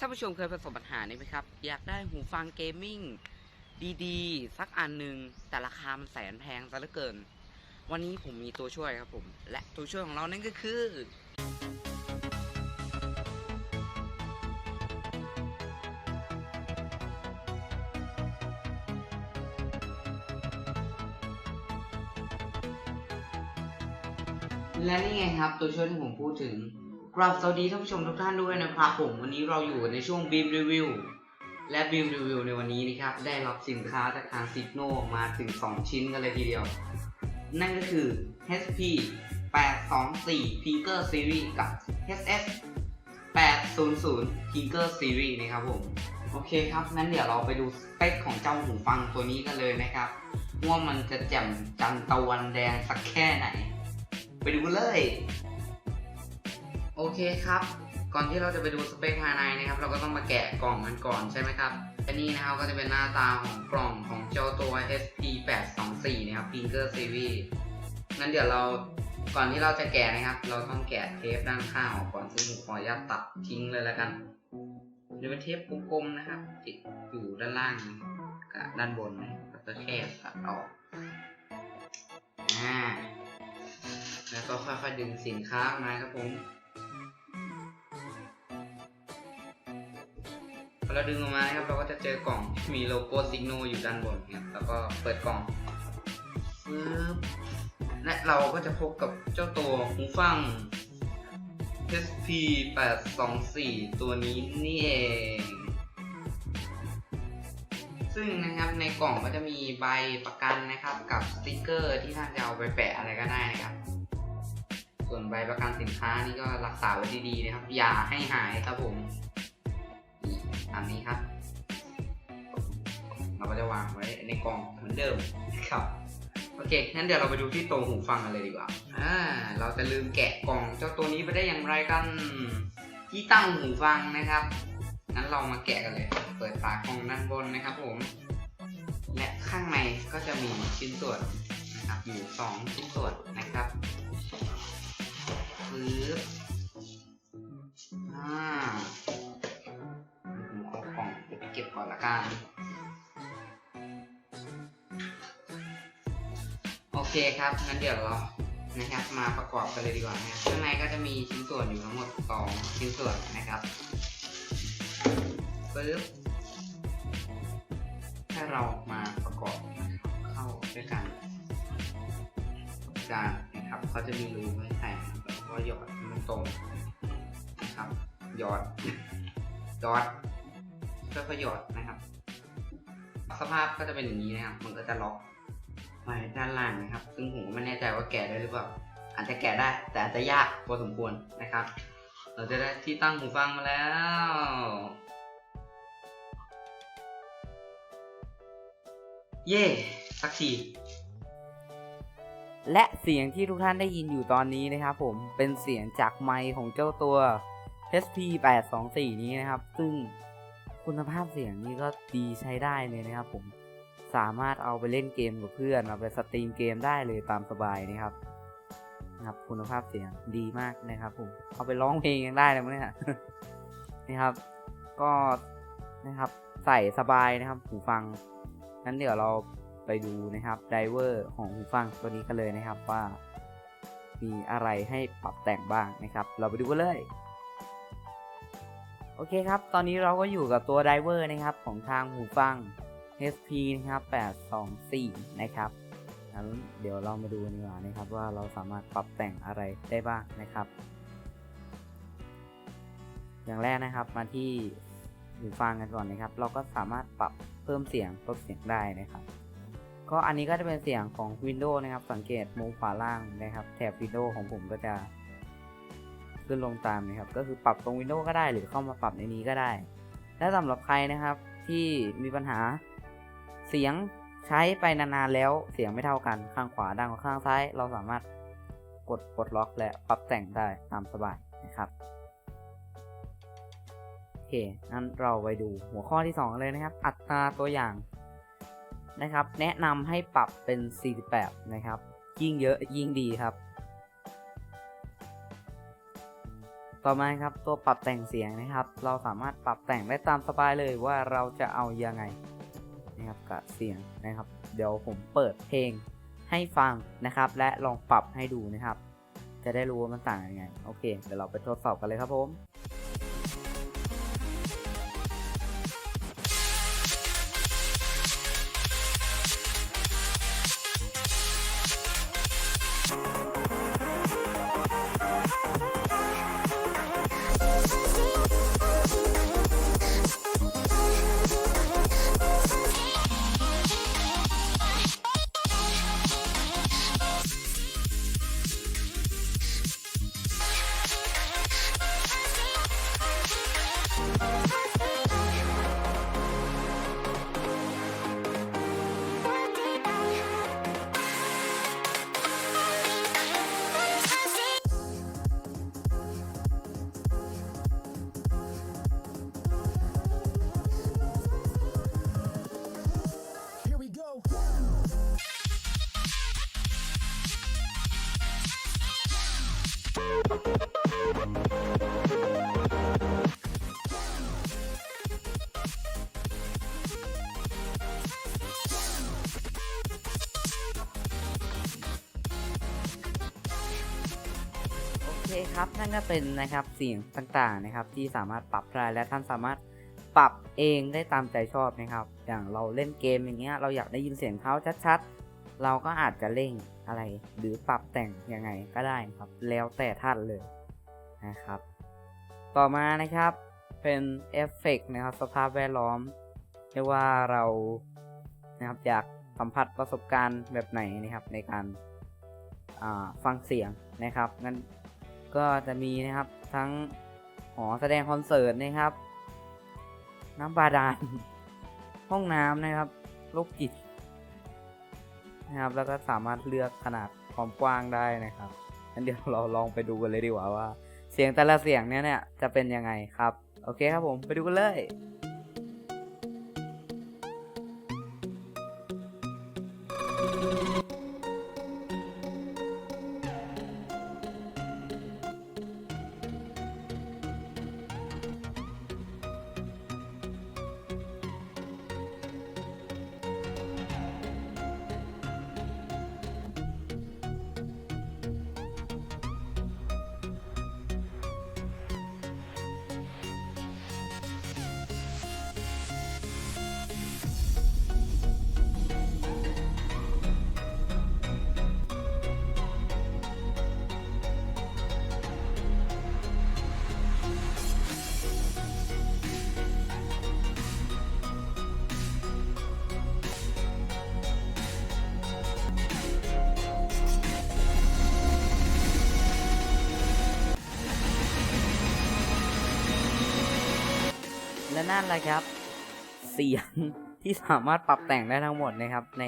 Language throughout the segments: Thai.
ท่านผู้ชมเคยประสบปัญหานี้ไหมครับ อยากได้หูฟังเกมมิ่งดีๆ สักอันหนึ่งแต่ราคามันแสนแพงซะเหลือเกิน วันนี้ผมมีตัวช่วยครับผม และตัวช่วยของเรานั่นก็คือ และนี่ไงครับตัวช่วยที่ผมพูดถึง กราบสวัสดีท่านผู้ชมทุกท่านด้วยนะครับผมวันนี้เราอยู่ในช่วงบีมรีวิวและบีมรีวิวในวันนี้นะครับได้รับสินค้าจากทางซิกโนมาถึง 2 ชิ้นกันเลยทีเดียว นั่นก็คือ HP 824 Pinker Series กับ HS 800 Pinker Series นะครับผมโอเคครับงั้นเดี๋ยวเราไปดูสเปคของเจ้าหูฟังตัวนี้กันเลยนะครับว่ามันจะแจ่มจันตะวันแดงสักแค่ไหน ไปดูเลย โอเคครับ ก่อนที่เราจะไปดูสเปคภายในนะครับ เราก็ต้องมาแกะกล่องกันก่อนใช่ไหมครับ อันนี้นะครับก็จะเป็นหน้าตาของกล่องของเจ้าตัว SP 8 2 4 นะครับ Finger Series งั้นเดี๋ยวเราก่อนที่เราจะแกะนะครับ เราต้องแกะเทปด้านข้างออกก่อนซึ่งผมขออนุญาตตัดทิ้งเลยแล้วกันจะเป็นเทปกลมๆนะครับติดอยู่ด้านล่างกับด้านบนนะครับก็แค่ตัดออกอ่าแล้วก็ค่อยๆดึงสินค้าออกมาครับผม เราดึงออกมานะครับ เราก็จะเจอกล่องที่มีโลโก้ซิกโนอยู่ด้านบนครับแล้วก็เปิดกล่องปึ๊บและเราก็จะพบกับเจ้าตัวหูฟัง SP 824 ตัวนี้นี่เอง ซึ่งนะครับในกล่องก็จะมีใบประกันนะครับ กับสติกเกอร์ที่ท่านจะเอาไปแปะอะไรก็ได้นะครับ ส่วนใบประกันสินค้านี่ก็รักษาไว้ดีๆนะครับ อย่าให้หายครับผม ตามนี้ครับ เราก็จะวางไว้ในกล่องเหมือนเดิมนะครับ โอเค งั้นเดี๋ยวเราไปดูที่ตัวหูฟังกันเลยดีกว่า อ่า เราจะลืมแกะกล่องเจ้าตัวนี้ไปได้อย่างไรกัน ที่ตั้งหูฟังนะครับ งั้นเรามาแกะกันเลย เปิดฝากล่องด้านบนนะครับผม และข้างในก็จะมีชิ้นส่วนนะครับ อยู่สองชิ้นส่วนนะครับปึ๊บ ก่อนละกันโอเคครับงั้นเดี๋ยวเรานะครับมาประกอบกันเลยดีกว่านะข้างในก็จะมีชิ้นส่วนอยู่ทั้งหมดสองชิ้นส่วนนะครับปึ๊บถ้าเรามาประกอบนะครับเข้าด้วยกันจานนะครับเขาจะมีรูไว้ใส่แล้วก็หยอดมันตรงนะครับหยอดหยอด ค่อยๆหยอดนะครับ สภาพก็จะเป็นอย่างนี้นะครับ มันก็จะล็อกไว้ด้านล่างนะครับ ซึ่งผมก็ไม่แน่ใจว่าแกะได้หรือเปล่า อาจจะแกะได้ แต่อาจจะยากพอสมควรนะครับ เราจะได้ที่ตั้งหูฟังมาแล้วเย่สักทีและเสียงที่ทุกท่านได้ยินอยู่ตอนนี้นะครับผมเป็นเสียงจากไมค์ของเจ้าตัว HP 824นี้นะครับ ซึ่ง คุณภาพเสียงนี้ก็ดีใช้ได้เลยนะครับผมสามารถเอาไปเล่นเกมกับเพื่อนเอาไปสตรีมเกมได้เลยตามสบายนะครับนะครับคุณภาพเสียงดีมากนะครับผมเอาไปร้องเพลงยังได้เลยมั้งเนี่ยนะครับ ก็นะครับใส่สบายนะครับหูฟังงั้นเดี๋ยวเราไปดูนะครับไดเวอร์ของหูฟังตัวนี้กันเลยนะครับว่า มีอะไรให้ปรับแต่งบ้างนะครับ เราไปดูกันเลย โอเคครับ ตอนนี้เราก็อยู่กับตัวไดเวอร์นะครับ ของทางหูฟัง HP นะครับ 824 นะครับงั้นเดี๋ยวเรามาดูกันดีกว่านะครับว่าเราสามารถปรับแต่งอะไรได้บ้างนะครับ อย่างแรกนะครับมาที่หูฟังกันก่อนนะครับ เราก็สามารถปรับเพิ่มเสียงลดเสียงได้นะครับ ก็อันนี้ก็จะเป็นเสียงของ Windows นะครับ สังเกตมุมขวาล่างนะครับ แถบ Windows ของผมก็จะ ขึ้นลงตามนะครับ ก็คือปรับตรง Windows ก็ได้หรือเข้ามาปรับในนี้ก็ได้ และสำหรับใครนะครับที่มีปัญหาเสียงใช้ไปนานๆแล้วเสียงไม่เท่ากันข้างขวาดังกว่าข้างซ้าย เราสามารถกดปลดล็อกและปรับแต่งได้ตามสบายนะครับโอเคงั้นเราไปดูหัวข้อที่ 2 เลยนะครับ อัตราตัวอย่างนะครับ แนะนำให้ปรับเป็น 48 นะครับ ยิ่งเยอะยิ่งดีครับ ต่อมาครับตัวปรับแต่งเสียงนะครับ เราสามารถปรับแต่งได้ตามสบายเลยว่าเราจะเอายังไงนะครับกับเสียงนะครับ เดี๋ยวผมเปิดเพลงให้ฟังนะครับ และลองปรับให้ดูนะครับ จะได้รู้ว่ามันต่างยังไง โอเค เดี๋ยวเราไปทดสอบกันเลยครับผม คครับนั่นก็เป็นนะครับเสียงต่างๆนะครับ ที่สามารถปรับได้และท่านสามารถปรับเองได้ตามใจชอบนะครับ อย่างเราเล่นเกมอย่างเงี้ยเราอยากได้ยินเสียงเท้าชัดๆ เราก็อาจจะเร่งอะไรหรือปรับแต่งยังไงก็ได้ครับ แล้วแต่ท่านเลยนะครับ ต่อมานะครับเป็นเอฟเฟกต์นะครับสภาพแวดล้อมเรียกว่าเรานะครับอยากสัมผัสประสบการณ์แบบไหนนะครับในการฟังเสียงนะครับงั้นก็จะมีนะครับทั้งหอแสดงคอนเสิร์ตนะครับ น้ำบาดาลห้องน้ำนะครับโรคจิต นะครับ แล้วก็สามารถเลือกขนาดความกว้างได้นะครับงั้นเดี๋ยวเราลองไปดูกันเลยดีกว่าว่า เสียงแต่ละเสียงเนี้ยเนี่ยจะเป็นยังไงครับ โอเคครับผมไปดูกันเลย นั่นแหละครับ เสียงที่สามารถปรับแต่งได้ทั้งหมดนะครับ ใน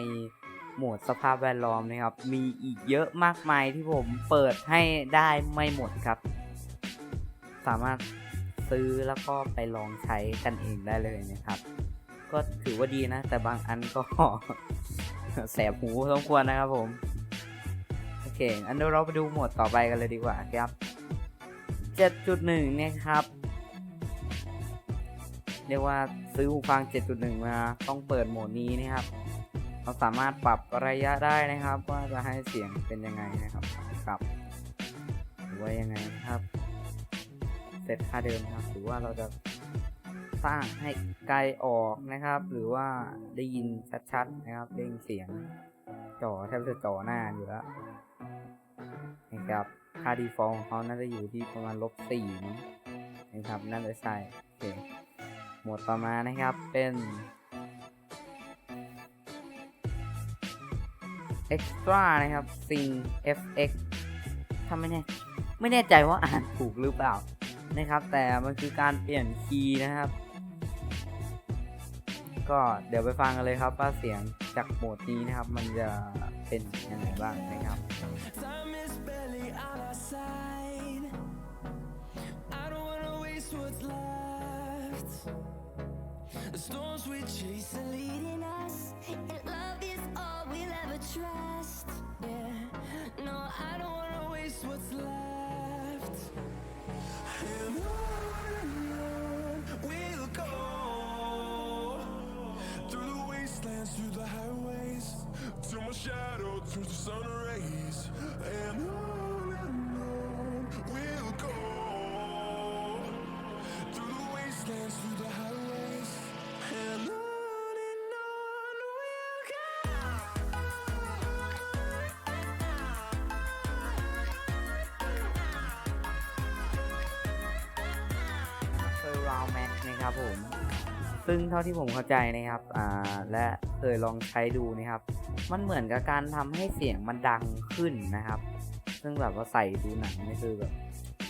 โหมดสภาพแวดล้อมนะครับ มีอีกเยอะมากมายที่ผมเปิดให้ได้ไม่หมดครับ สามารถซื้อแล้วก็ไปลองใช้กันเองได้เลยนะครับ ก็ถือว่าดีนะ แต่บางอันก็แสบหูสมควรนะครับผมโอเคอันเดี๋ยวเราไปดูโหมดต่อไปกันเลยดีกว่าครับ 7.1 เนี่ยครับ เรียกว่าซื้อหูฟัง 7.1 มาต้องเปิดโหมดนี้นะครับ เราสามารถปรับระยะได้นะครับ ว่าจะให้เสียงเป็นยังไงนะครับครับหรือว่ายังไงนะครับเซตค่าเดิมครับ หรือว่าเราจะสร้างให้ไกลออกนะครับ หรือว่าได้ยินชัดๆนะครับเร่งเสียงจ่อแทบจะจ่อหน้าอยู่แล้วนะครับค่าดีฟอลของเขาน่าจะอยู่ที่ประมาณลบสี่นะครับน่าจะใช่โอเค หมวดต่อมานะครับเป็น extra นะครับ sing fx ถ้าไม่แน่ไม่แน่ใจว่าอ่านถูกหรือเปล่านะครับ แต่มันคือการเปลี่ยนคีย์นะครับ ก็เดี๋ยวไปฟังกันเลยครับว่าเสียงจากโหมดนี้นะครับ มันจะเป็นยังไงบ้างนะครับ what's left. The storms we chase are leading us. And love is all we'll ever trust. Yeah. No, I don't wanna waste what's left. And on we'll go through the wastelands, through the highways, till my shadow turns to sun rays. And on and on we'll slams through the highways, and on and on we'll go. เซอร์ราวแม็กนะครับผม ซึ่งเท่าที่ผมเข้าใจนะครับอ่าและเคยลองใช้ดูนะครับ มันเหมือนกับการทำให้เสียงมันดังขึ้นนะครับ ซึ่งแบบว่าใส่ดูหนังนี่คือแบบ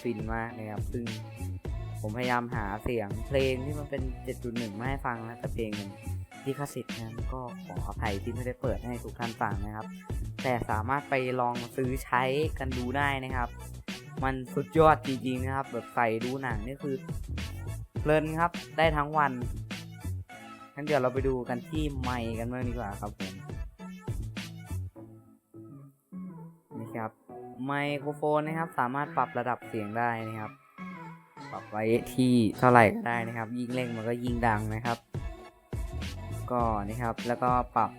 ฟินมากนะครับซึ่ง ผมพยายามหาเสียงเพลงที่มันเป็น 7.1 มาให้ฟังนะแต่เพลงมันลิขสิทธิ์นะก็ขออภัยที่ไม่ได้เปิดให้ทุกท่านฟังนะครับ แต่สามารถไปลองซื้อใช้กันดูได้นะครับ มันสุดยอดจริงๆนะครับ แบบใส่ดูหนังนี่คือเพลินครับได้ทั้งวันงั้นเดี๋ยวเราไปดูกันที่ไมค์กันบ้างดีกว่าครับผมนี่ครับไมโครโฟนนะครับ สามารถปรับระดับเสียงได้นะครับ ปรับไว้ที่เท่าไหร่ก็ได้นะครับ ยิ่งเร่งมันก็ยิ่งดังนะครับ ก็นะครับแล้วก็ปรับ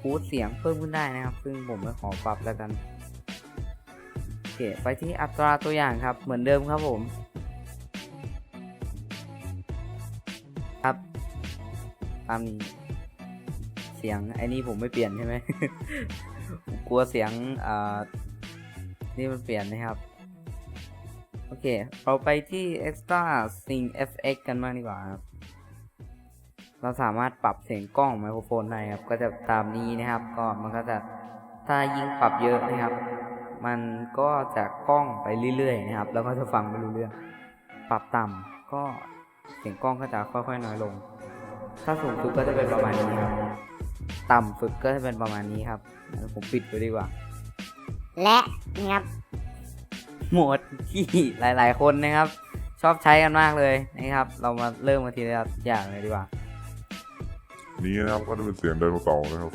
ฟูดเสียงเพิ่มขึ้นได้นะครับ ซึ่งผมไม่ขอปรับแล้วกันโอเคไปที่อัตราตัวอย่างครับเหมือนเดิมครับผมครับตามนี้เสียงไอ้นี่ผมไม่เปลี่ยนใช่ไหมกลัวเสียงอ่านี่มันเปลี่ยนนะครับ เค เราไปที่ extra sync fx กันมากดีกว่าครับ เราสามารถปรับเสียงกล้องไมโครโฟนได้ครับ ก็จะตามนี้นะครับ ก็มันก็จะถ้ายิ่งปรับเยอะนะครับ มันก็จะกล้องไปเรื่อยๆนะครับ แล้วก็จะฟังไม่รู้เรื่อง ปรับต่ำก็เสียงกล้องก็จะค่อยๆน้อยลง ถ้าสูงสุดก็จะเป็นประมาณนี้ครับ ต่ำสุดก็จะเป็นประมาณนี้ครับ ผมปิดไปดีกว่า และนะครับ โหมดที่หลาย ๆ คนนะครับ ชอบใช้กันมากเลยนะครับ เรามาเริ่มกันทีละอย่างเลยดีกว่า นี้นะครับก็จะเป็นเสียงไดโนเสาร์นะครับ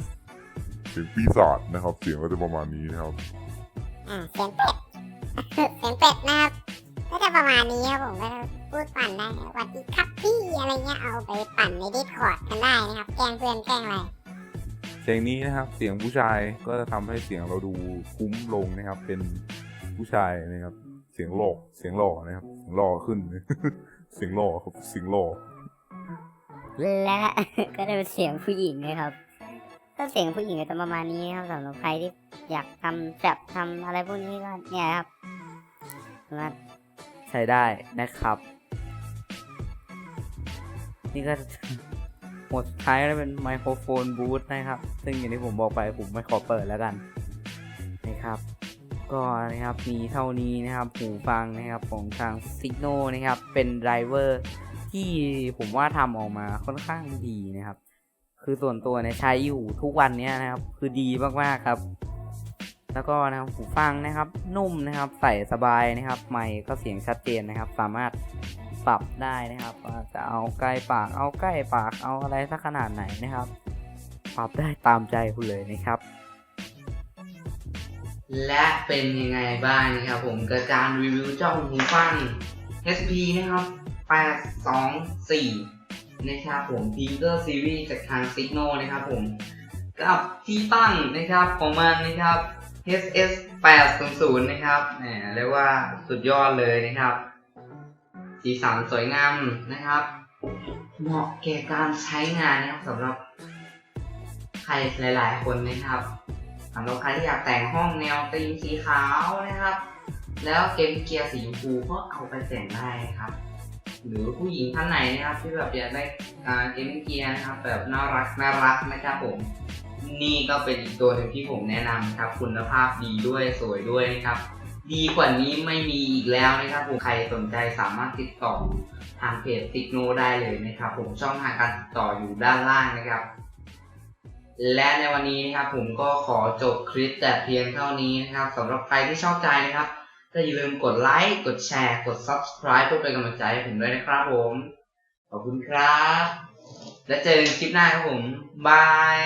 เสียงปีศาจนะครับ เสียงก็จะประมาณนี้นะครับ อ่าเสียงเป็ด เสียงเป็ดนะครับก็จะประมาณนี้ครับผมก็จะพูดปั่นได้สวัสดีครับพี่อะไรเงี้ยเอาไปปั่นในดิสคอร์ดกันได้นะครับ แกล้งเพื่อนแกล้งอะไรเสียงนี้นะครับเสียงผู้ชายก็จะทำให้เสียงเราดูคุ้มลงนะครับ เป็น ผู้ชายนะครับ เสียงหล่อเสียงหล่อนะครับเสียงหล่อขึ้น เสียงหล่อครับเสียงหล่อและก็จะเป็นเสียงผู้หญิงนะครับ ถ้าเสียงผู้หญิงก็จะประมาณนี้นะครับสำหรับใครที่อยากทำแบบทำอะไรพวกนี้ก็เนี่ยครับสามารถใช้ได้นะครับ นี่ก็หมดสุดท้ายก็จะเป็นไมโครโฟนบูธนะครับ ซึ่งอย่างที่ผมบอกไปผมไม่ขอเปิดแล้วกัน นะครับ ก็นะครับมีเท่านี้นะครับหูฟังนะครับของทาง s i g n o นะครับเป็นไดรเวอร์ที่ผมว่าทำออกมาค่อนข้างดีนะครับ คือส่วนตัวเนี่ยใช้อยู่ทุกวันเนี้ยนะครับ คือดีมากๆครับ แล้วก็นะครับหูฟังนะครับ นุ่มนะครับใส่สบายนะครับไมค์ก็เสียงชัดเจนนะครับ สามารถปรับได้นะครับจะเอาใกล้ปากเอาใกล้ปากเอาอะไรสักขนาดไหนนะครับ ปรับได้ตามใจคุณเลยนะครับ และเป็นยังไงบ้างนะครับผมกับการรีวิวเจ้าหูฟัง SP นะครับ 824 นะครับผม p i n k e r Series จากทาง Signal นะครับผม กับที่ตั้งนะครับของมันนะครับ HS 800นะครับแหมเรียกว่าสุดยอดเลยนะครับ สีสันสวยงามนะครับ เหมาะแก่การใช้งานนะครับสำหรับใครหลาย ๆ คนนะครับ สำหรับใครที่อยากแต่งห้องแนวธีมสีขาวนะครับ แล้วเกมเกียร์สีชมพูก็เอาไปแต่งได้ครับ หรือผู้หญิงท่านไหนนะครับ ที่แบบอยากได้เกมเกียร์นะครับ แบบน่ารักน่ารักนะครับผม นี่ก็เป็นอีกตัวหนึ่งที่ผมแนะนำครับ คุณภาพดีด้วยสวยด้วยนะครับ ดีกว่านี้ไม่มีอีกแล้วนะครับผมใครสนใจสามารถติดต่อทางเพจติกโนได้เลยนะครับ ผมช่องทางการติดต่ออยู่ด้านล่างนะครับ และในวันนี้นะครับผมก็ขอจบคลิปแต่เพียงเท่านี้นะครับสำหรับใครที่ชอบใจนะครับก็อย่าลืมกดไลค์ กดแชร์ กด subscribe เพื่อเป็นกำลังใจให้ผมด้วยนะครับผม ขอบคุณครับ และเจอกันคลิปหน้าครับผม บาย